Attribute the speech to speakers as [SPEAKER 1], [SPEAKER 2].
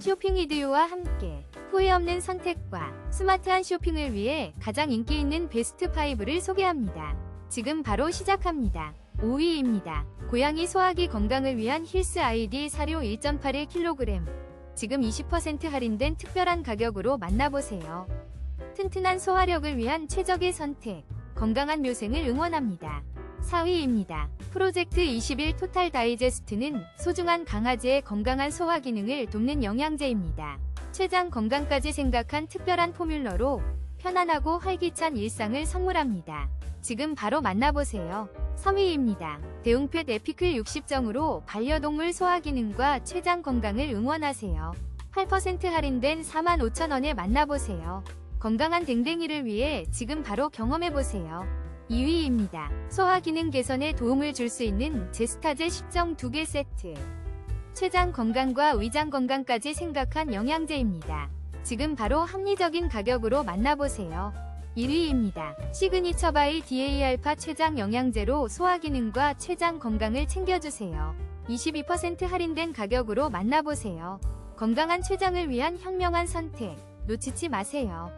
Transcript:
[SPEAKER 1] 쇼핑 이디오와 함께 후회 없는 선택과 스마트한 쇼핑을 위해 가장 인기 있는 베스트 5를 소개합니다. 지금 바로 시작합니다. 5위입니다. 고양이 소화기 건강을 위한 힐스 아이디 사료 1.81kg. 지금 20% 할인된 특별한 가격으로 만나보세요. 튼튼한 소화력을 위한 최적의 선택. 건강한 묘생을 응원합니다. 4위입니다. 프로젝트 21 토탈 다이제스트는 소중한 강아지의 건강한 소화 기능을 돕는 영양제입니다. 췌장 건강까지 생각한 특별한 포뮬러로 편안하고 활기찬 일상을 선물합니다. 지금 바로 만나보세요. 3위입니다. 대웅펫 에피클 60정으로 반려동물 소화 기능과 췌장 건강을 응원하세요. 8% 할인된 45,000원에 만나보세요. 건강한 댕댕이를 위해 지금 바로 경험해보세요. 2위입니다. 소화 기능 개선에 도움을 줄 수 있는 제스타제 10정 2개 세트. 췌장 건강과 위장 건강까지 생각한 영양제입니다. 지금 바로 합리적인 가격으로 만나보세요. 1위입니다. 시그니처 바이 DA알파 췌장 영양제로 소화 기능과 췌장 건강을 챙겨주세요. 22% 할인된 가격으로 만나보세요. 건강한 췌장을 위한 현명한 선택, 놓치지 마세요.